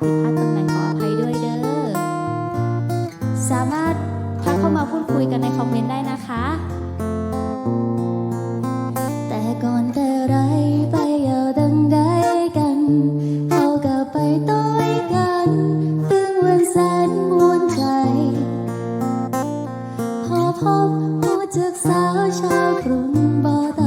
ผิพลาดตรงไหนขออภัยด้วยเด้อ สามารถทักเข้ามาพูดคุยกันในคอมเมนต์ได้นะคะ แต่ก่อนแต่ไรไปเอาดังใดกันเขากลับไปต้อยกันตึงวันแสนมวนใจ พอพบผู้จากสาวชาวกรุงบอต